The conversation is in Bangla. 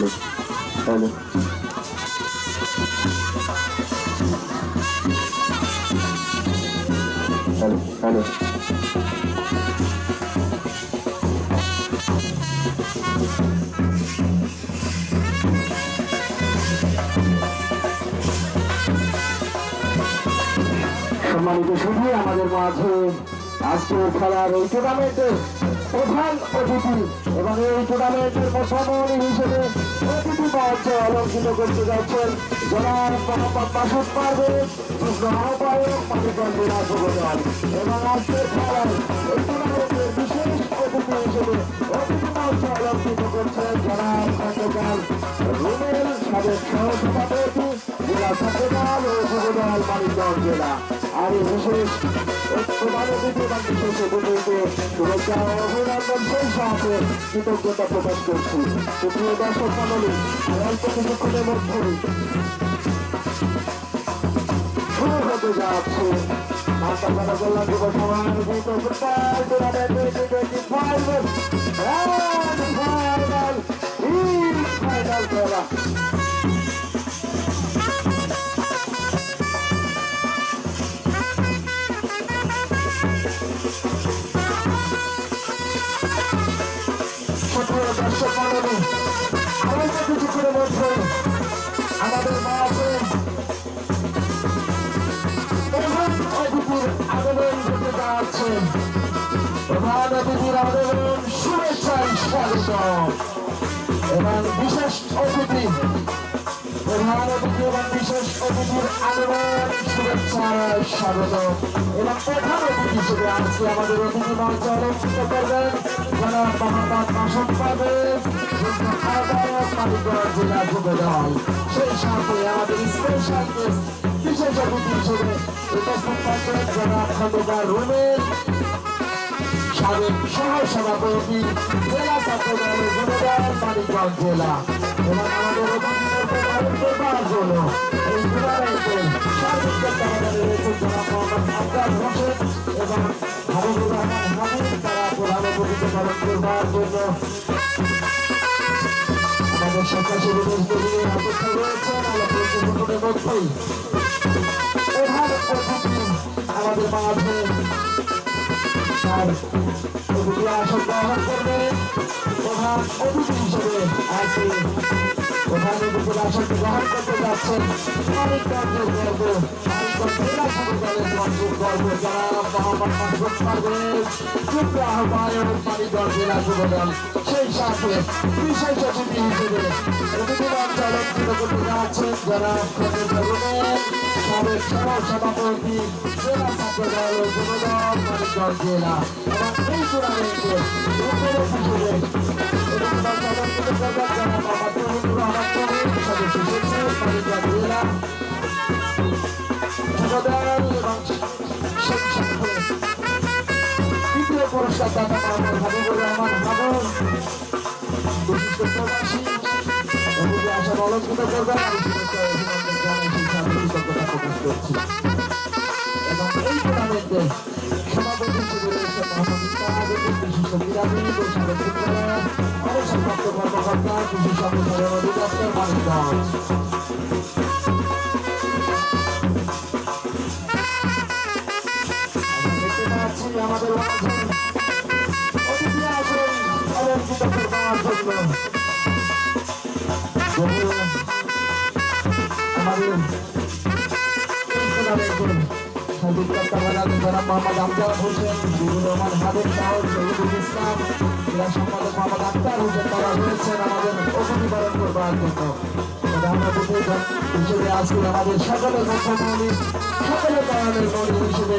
Hello hello hello hello সম্মানিত শুধু আমাদের মাঝে আজকের খেলার এই টুর্নামেন্টের প্রধান অতিথি এবং এই টুর্নামেন্টের সভাপতি হিসেবে অতিথি মঞ্চে অলঙ্কিত করতে যাচ্ছেন জনাব মোহাম্মদ মাসুদ পারভেজ যুগ্ম আহ্বায়ক মানিকগঞ্জের রাজভবন এবং আজকের অতিথি হিসেবে অলঙ্কিত করছেন জনাব খন্দকার রুমেল সাবেক সহসভাপতি জেলা ছাত্রদল ও যুবদল মানিকগঞ্জ জেলা আর এই বিশেষ অভিনন্দন সেই সাথে কৃতজ্ঞতা প্রকাশ করছি সুপ্রিয় দর্শক মন্ডলী অল্প কিছুক্ষণের মধ্যেই শুরু হতে যাচ্ছে Matapara Kalyan Yuba Samabesh football tournament twenty five final খেলা মধ্যে আমাদের ঘটে যাচ্ছে প্রধান অতিথির এবং বিশেষ অতিথি প্রধান অতিথি এবং বিশেষ অতিথির আগমন শুভেচ্ছায় স্বাগত এবং প্রধান অতিথি হিসেবে আজকে আমাদের অতিথি মঞ্চ অলঙ্কিত করবেন জনাব মোহাম্মদ মাসুদ পারভেজ মালিকগঞ্জ জেলা যুব দল সেই সাথে আমাদের স্পেশাল গেস্ট বিশেষ অতিথি হিসেবে উপস্থিত থাকবেন জনাব খন্দকার রুমেল সাবেক সহ সভাপতি জেলা ছাত্র দলের মানিকগঞ্জ জেলা। এবং আমাদের এবং আমাদের মাঝে তার অতিথি আসন গ্রহণ করবে প্রধান অতিথি হিসেবে আজকে প্রধান অতিথির আসন গ্রহণ করতে যাচ্ছেন সেই সাথে বিশেষ অতিথি হিসেবে আছেন যারা সাবেক সভাপতি জেলা সম্প্রদায়ের উপদল মানিকগঞ্জ জেলা এবং এই টুর্নামেন্টে হিসেবে রহমান আশা অলঙ্কৃত করবেন এবং এই টুর্নামেন্টে সভাপতি হিসেবে রয়েছে বিশিষ্ট ক্রীড়াবিদ ও সাংবাদিক অনেক সম্পর্ক কর্মকর্তা কৃষি সংগঠনের অধিদপ্তর মানিকগঞ্জ আমাদের আমাদের মোহাম্মদ আমজাদ হোসেন জিবুর রহমান হাবিব সাহর শহীদুল ইসলাম ক্রীড়া সম্পাদক মোহাম্মদ আক্তার হোসেন তারা রয়েছেন আমাদের অতিথি করবার জন্য হিসেবে আজকে আমাদের সকলের মুখ্যমন্ত্রী সকলের কারণের হিসেবে